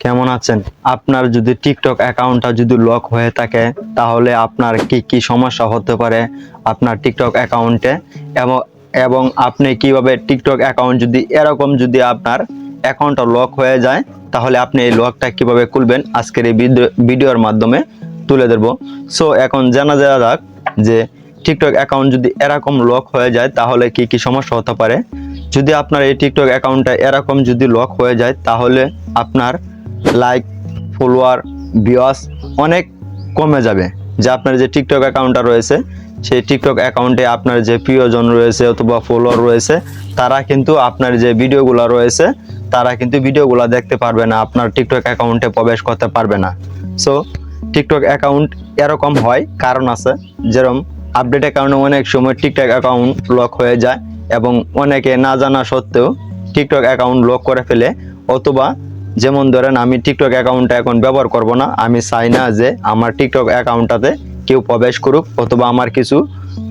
কেমন আছেন? আপনার যদি টিকটক অ্যাকাউন্টটা যদি লক হয়ে থাকে, তাহলে আপনার কি কি সমস্যা হতে পারে আপনার টিকটক অ্যাকাউন্টে? এবং এবং আপনি কীভাবে টিকটক অ্যাকাউন্ট যদি, এরকম যদি আপনার অ্যাকাউন্টটা লক হয়ে যায়, তাহলে আপনি এই লকটা কীভাবে খুলবেন? আজকের এই ভিডিও- ভিডিওর মাধ্যমে তুলে ধরবো। সো এখন জানা যাওয়া যাক যে টিকটক অ্যাকাউন্ট যদি এরকম লক হয়ে যায়, তাহলে কি কি সমস্যা হতে পারে? যদি আপনার এই টিকটক অ্যাকাউন্টটা এরকম যদি লক হয়ে যায়, তাহলে আপনার লাইক ফলোয়ার ভিউয়ার্স অনেক কমে যাবে। যে আপনার যে টিকটক অ্যাকাউন্টটা রয়েছে, সেই টিকটক অ্যাকাউন্টে আপনার যে প্রিয়জন রয়েছে অথবা ফলোয়ার রয়েছে, তারা কিন্তু আপনার যে ভিডিওগুলো রয়েছে, তারা কিন্তু ভিডিওগুলো দেখতে পারবে না, আপনার টিকটক অ্যাকাউন্টে প্রবেশ করতে পারবে না। সো টিকটক অ্যাকাউন্ট এরকম হয়, কারণ আছে যেরকম আপডেট অ্যাকাউন্টে অনেক সময় টিকটক অ্যাকাউন্ট লক হয়ে যায়, এবং অনেকে না জানা সত্ত্বেও টিকটক অ্যাকাউন্ট লক করে ফেলে, অথবা যেমন ধরেন আমি টিকটক অ্যাকাউন্টটা এখন ব্যবহার করব না, আমি চাই না যে আমার টিকটক অ্যাকাউন্টটাতে কেউ প্রবেশ করুক অথবা আমার কিছু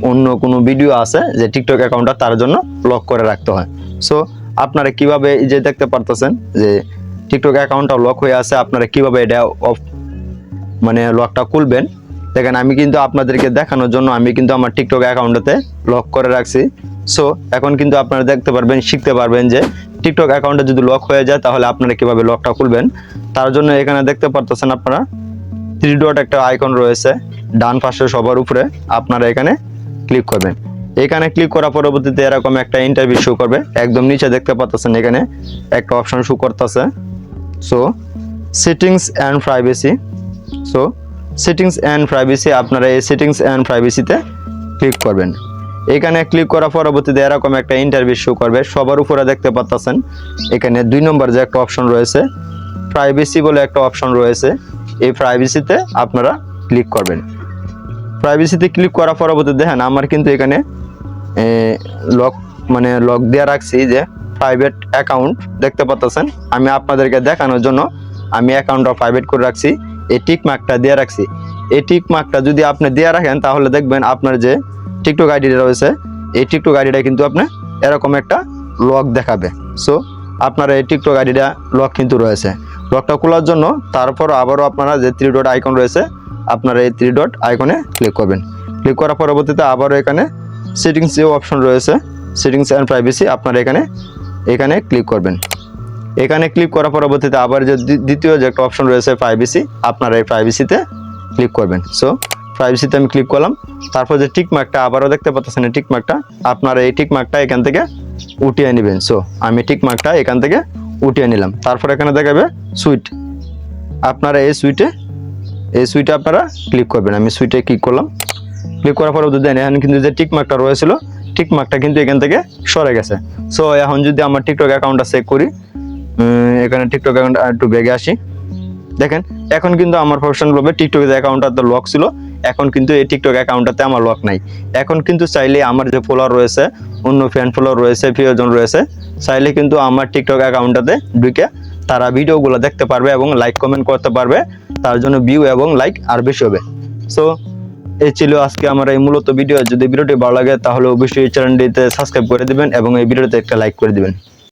অন্য কোনো ভিডিও আছে যে টিকটক অ্যাকাউন্টটা তার জন্য লক করে রাখতে হয়। সো আপনারা কীভাবে যে দেখতে পারতেছেন যে টিকটক অ্যাকাউন্টটা লক হয়ে আছে, আপনারা কীভাবে এটা অফ মানে লকটা খুলবেন? দেখেন, আমি কিন্তু আপনাদেরকে দেখানোর জন্য আমি কিন্তু আমার টিকটক অ্যাকাউন্টটাতে লক করে রাখছি। সো এখন কিন্তু আপনারা দেখতে পারবেন, শিখতে পারবেন যে টিকটক অ্যাকাউন্টে যদি লক হয়ে যায়, তাহলে আপনারা কীভাবে লকটা খুলবেন? তার জন্য এখানে দেখতে পারতেছেন আপনারা থ্রি ডট একটা আইকন রয়েছে, ডান পাশে সবার উপরে, আপনারা এখানে ক্লিক করবেন। এখানে ক্লিক করার পরবর্তীতে এরকম একটা ইন্টারভিউ শো করবে। একদম নিচে দেখতে পাচ্ছেন এখানে একটা অপশন শো করতেছে। So settings and privacy so settings and privacy আপনারা এই সেটিংস অ্যান্ড প্রাইভেসিতে ক্লিক করবেন। এখানে ক্লিক করার পরবর্তীতে এরকম একটা ইন্টারভিউ শো করবে। সবার উপরে দেখতে পাচ্ছেন এখানে দুই নম্বর যে একটা অপশন রয়েছে প্রাইভেসি বলে একটা অপশন রয়েছে। এই প্রাইভেসিতে আপনারা ক্লিক করবেন। প্রাইভেসিতে ক্লিক করার পরবর্তীতে দেখেন, আমার কিন্তু এখানে লক মানে লক দেওয়া রাখছি যে প্রাইভেট অ্যাকাউন্ট দেখতে পাচ্ছেন আমি আপনাদেরকে দেখানোর জন্য আমি অ্যাকাউন্টটা প্রাইভেট করে রাখছি, এই টিক মার্কটা দিয়ে রাখছি। এই টিক মার্কটা যদি আপনি দিয়ে রাখেন, তাহলে দেখবেন আপনার যে টিকটক আইডিটা রয়েছে। এই টিকটক আইডিটা কিন্তু আপনি এরকম একটা লক দেখাবে। সো আপনার এই টিকটক আইডিটা লক কিন্তু রয়েছে। লকটা খোলার জন্য তারপর আবারও আপনারা যে থ্রি ডট আইকন রয়েছে, আপনারা এই থ্রি ডট আইকনে ক্লিক করবেন। ক্লিক করার পরবর্তীতে আবারও এখানে সেটিংস যে অপশন রয়েছে। সেটিংস অ্যান্ড প্রাইভেসি আপনারা এখানে এখানে ক্লিক করবেন। এখানে ক্লিক করার পরবর্তীতে আবার যে দ্বিতীয় যে একটা অপশন রয়েছে প্রাইভেসি আপনারা এই প্রাইভেসিতে ক্লিক করবেন। সো প্রাইভেসিতে আমি ক্লিক করলাম। তারপর যে টিক মার্কটা আবারও দেখতে পাচ্ছেন এই টিক মার্কটা আপনারা এই টিক মার্কটা এখান থেকে উঠিয়ে নেবেন। সো আমি টিক মার্কটা এখান থেকে উঠিয়ে নিলাম। তারপর এখানে দেখাবে সুইট আপনারা এই সুইটে এই সুইটে আপনারা ক্লিক করবেন। আমি সুইটে ক্লিক করলাম। ক্লিক করার পরে দেন এখন কিন্তু যে টিক মার্কটা রয়েছিল টিক মার্কটা কিন্তু এখান থেকে সরে গেছে। সো এখন যদি আমার টিকটক অ্যাকাউন্টটা চেক করি এখানে টিকটক অ্যাকাউন্ট একটু বেগে আসি। দেখেন, এখন কিন্তু আমার প্রফেশনাল ভাবে টিকটক যে অ্যাকাউন্টটা লক ছিল এখন কিন্তু এই টিকটক অ্যাকাউন্টটাতে আমার লক নাই। এখন কিন্তু চাইলে আমার যে ফলোয়ার রয়েছে, অন্য ফ্যান ফলোয়ার রয়েছে, প্রিয়জন রয়েছে, চাইলে কিন্তু আমার টিকটক অ্যাকাউন্টটাতে ঢুকে তারা ভিডিওগুলো দেখতে পারবে এবং লাইক কমেন্ট করতে পারবে। তার জন্য ভিউ এবং লাইক আর বেশি হবে। সো এই ছিল আজকে আমার এই মূলত ভিডিও যদি ভিডিওটি ভালো লাগে, তাহলে অবশ্যই চ্যানেলটিতে সাবস্ক্রাইব করে দিবেন এবং এই ভিডিওতে একটা লাইক করে দিবেন।